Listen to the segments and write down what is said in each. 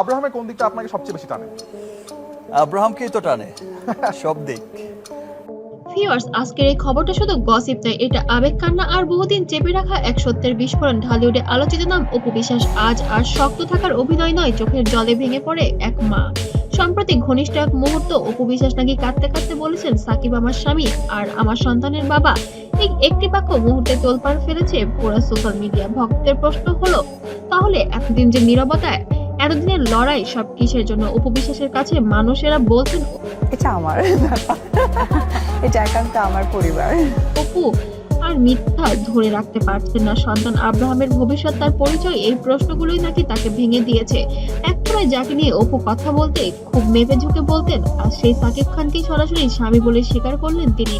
আব্রাহামের কোন দিকটা আপনাকে সবচেয়ে বেশি টানে? আব্রাহামকেই তো টানে সব দিক। ভিউয়ার্স আজকের এই খবরটা শুধু গসিপ নয় এটা আবেগ কান্না আর বহুদিন চেপে রাখা এক সত্যের বিস্ফোরণ। ঢালিউডে আলোচিত নাম অপু বিশ্বাস আজ আর শক্ত থাকার অভিনয় নয় চোখের জলে ভেঙে পড়ে এক মা। সম্প্রতি ঘনিষ্ঠ এক মুহূর্ত অপু বিশ্বাস নাকি কাঁদতে কাঁদতে বলেছেন সাকিব আমার স্বামী আর আমার সন্তানের বাবা। এই একটি বাক্য মুহূর্তে তোলপাড় ফেলেছে পুরো সোশ্যাল মিডিয়া ভক্তের প্রশ্ন হলো তাহলে এতদিন যে নীরবতায় এতদিনের লড়াই সব কিসের জন্য? উপবিশ্বাসের কাছে মানুষেরা বলছেন এটা আমার ব্যাপার। এটা একান্ত আমার পরিবার। অপু আর মিথ্যা ধরে রাখতে পারছেন না। সন্তান আব্রাহামের ভবিষ্যৎ তার পরিচয়, এই প্রশ্নগুলোই নাকি তাকে ভেঙে দিয়েছে। একসময় যাকে নিয়ে অপু কথা বলতে খুব মেপে ঝুঁকে বলতেন, আর সেই সাকিব খানকে সরাসরি স্বামী বলে স্বীকার করলেন তিনি।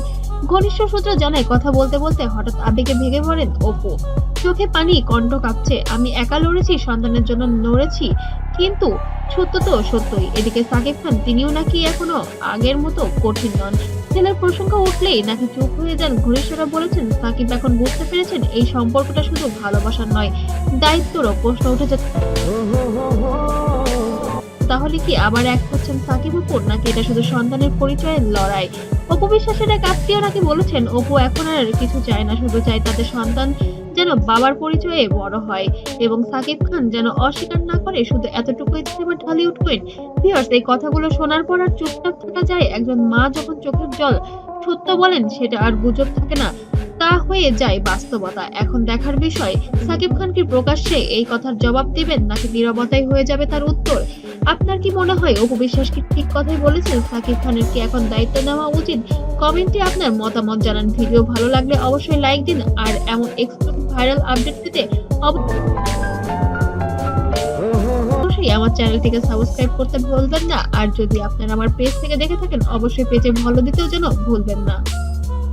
ঘনিষ্ঠ সূত্র জানায়, কথা বলতে বলতে হঠাৎ আবেগে ভেঙে পড়েন অপু। চোখে পানি, কণ্ঠ কাঁপছে, আমি একা লড়েছি, সন্তানের জন্য লড়েছি। কিন্তু সত্য তো সত্যই, এদিকে সাকিব খান, তিনিও নাকি এখনও আগের মতো কঠিন নন। ছেলের প্রসঙ্গ উঠলেই নাকি চুপ হয়ে যান ঘনিষ্ঠরা বলেছেন, সাকিব এখন বুঝতে পেরেছেন এই সম্পর্কটা শুধু ভালোবাসার নয়, দায়িত্বরও প্রশ্ন উঠেছে। তাহলে কি আবার এক হচ্ছেন সাকিব উপর নাকি এটা শুধু সন্তানের পরিচয়ের লড়াই? অপু বিশ্বাসের এক আত্মীয় নাকি বলেছেন, অপু এখন আর কিছু চায় না, শুধু চায় তাদের সন্তান যেন বাবার পরিচয়ে বড় হয় এবং সাকিব খান যেন অস্বীকার না করে শুধু এতটুকুই সিনেমা ঢালিউড কুইন ভিউয়ার্স এই কথাগুলো শোনার পর আর চুপচাপ থাকা যায়। একজন মা যখন চোখের জল সত্য বলেন, সেটা আর গুজব থাকে না। তা হয়ে যায় বাস্তবতা। এখন দেখার বিষয়, সাকিব খান কি প্রকাশ্যে এই কথার জবাব দিবেন, নাকি নিরবতাই হয়ে যাবে তার উত্তর? আপনার কি মনে হয়, অপু বিশ্বাস কি ঠিক কথাই বলেছেন? সাকিব খানের কি এখন দায়িত্ব নেওয়া উচিত? কমেন্টে আপনার মতামত জানান। ভিডিও ভালো লাগলে অবশ্যই লাইক দিন, আর এমন এক্সক্লুসিভ ভাইরাল আপডেট পেতে অব- অবশ্যই আমার চ্যানেলটিকে সাবস্ক্রাইব করতে ভুলবেন না। আর যদি আপনারা আমার পেজ থেকে দেখে থাকেন, অবশ্যই পেজে ভালো দিতেও যেন ভুলবেন না।